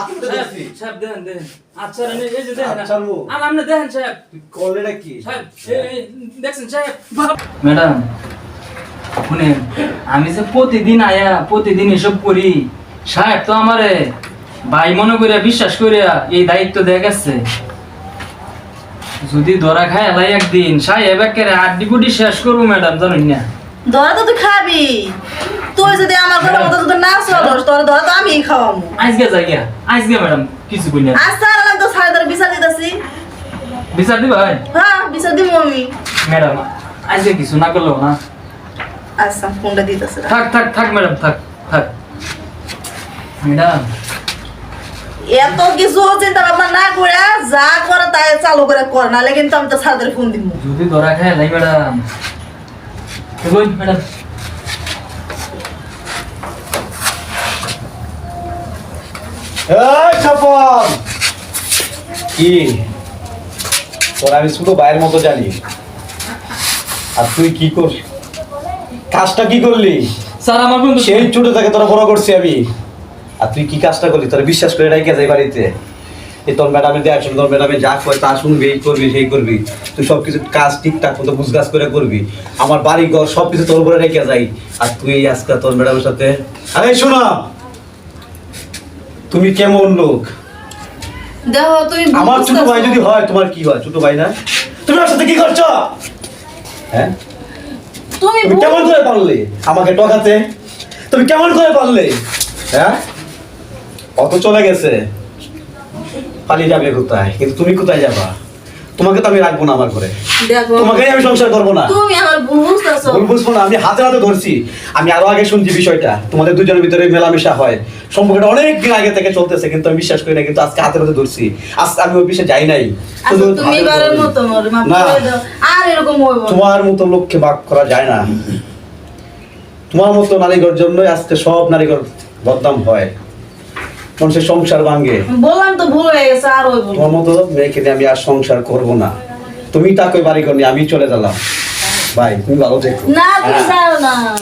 হাতে ধরে সাহেব, দেখেন, দেখেন। আচ্ছা, এই যে দেখেন। আর আপনি দেখেন, সাহেব। তুই কি সাহেব, এই- এই, দেখছেন, সাহেব? ম্যাডাম শুনেন আমি যে প্রতিদিন আয়া প্রতিদিন এসব করি সাহেব তো আমারে ভাই মনে করে বিশ্বাস করিয়া এই দায়িত্ব দিয়ে গেছে যদি ধরা খায় এলাই একদিন সাহেব একেবারে আড্ডি গুডি শেষ করব ম্যাডাম জানেন না ধরা তো তুই খাবি তুই যদি আমার মতো না আমি খাওয়াবো আজকে যাই গিয়া আজকে ম্যাডাম কিছু কই না আজ তার তো সাড়ে তার বিচার দিতেছি। বিচার দিবা হ্যাঁ বিচার দিব আমি। ম্যাডাম আজকে কিছু না করলেও না। আচ্ছা ফোনটা দিতেছে থাক থাক থাক ম্যাডাম থাক থাক। ম্যাডাম। এত কিছু চিন্তা ভাবনা না করে যা করে তাই চালু করে কর নাহলে কিন্তু আমি তো সাড়ে ফোন দিব যদি ধরা খায় লাই ম্যাডাম। ম্যাডাম এই স্বপন কি? তোর আমি ছোট ভাইয়ের মতো জানি। আর তুই কি কর কাজটা কি করলি? স্যার আমার বন্ধু সেই ছোট থেকে তোরা বড় করছি আমি। আর তুই কি কাজটা করলি? তোরা বিশ্বাস করে রাখে যাই বাড়িতে। এই তোর ম্যাডামের দেখ তোর ম্যাডামে যা কয় তা শুনবি এই করবি সেই করবি। তুই সব কিছু কাজ ঠিকঠাক মতো বুঝগাছ করে করবি। আমার বাড়ি ঘর সব কিছু তোর উপরে রেখে যাই। আর তুই আজকে তোর ম্যাডামের সাথে আরে শোনা তুমি কেমন লোক? দেখো তুমি আমার ছোট ভাই যদি হয় তোমার কি হয়? ছোট ভাই না? তুমি ওর সাথে কি করছ? হ্যাঁ? তুমি কেমন করে পারলে? আমাকে টকাতে তুমি কেমন করে পারলে? হ্যাঁ? অত চলে গেছে। পালিয়ে যাবে কোথায়? কিন্তু তুমি কোথায় যাবা? তোমাকে তো আমি রাখব না আমার ঘরে। তোমাকে আমি সংসার করব না। তুমি আমার ভুল বুঝতেছো। ভুল বুঝব না আমি হাতে হাতে ধরছি। আমি আরও আগে শুনছি বিষয়টা। তোমাদের দুজনের ভিতরে মেলামেশা হয়। সম্পর্কটা অনেক দিন আগে থেকে চলতেছে কিন্তু আমি বিশ্বাস করি না কিন্তু আজকে হাতে হাতে ধরছি। আজকে আমি ওই বিষয়ে যাই নাই। আচ্ছা। তোমার মতো লোককে ভাগ করা যায় না। তোমার মতো নারীগর জন্যই আজকে সব নারীগর বদনাম হয়। মানুষের সংসার ভাঙ্গে বললাম তো ভুল হয়ে গেছে আর ওই। তোমার মতো মেয়েকে নিয়ে আমি আর সংসার করব না। তুমি তাকে বাড়ি করনি আমি চলে গেলাম। ভাই তুমি ভালো থেকো। না তুমি হ্যাঁ। না।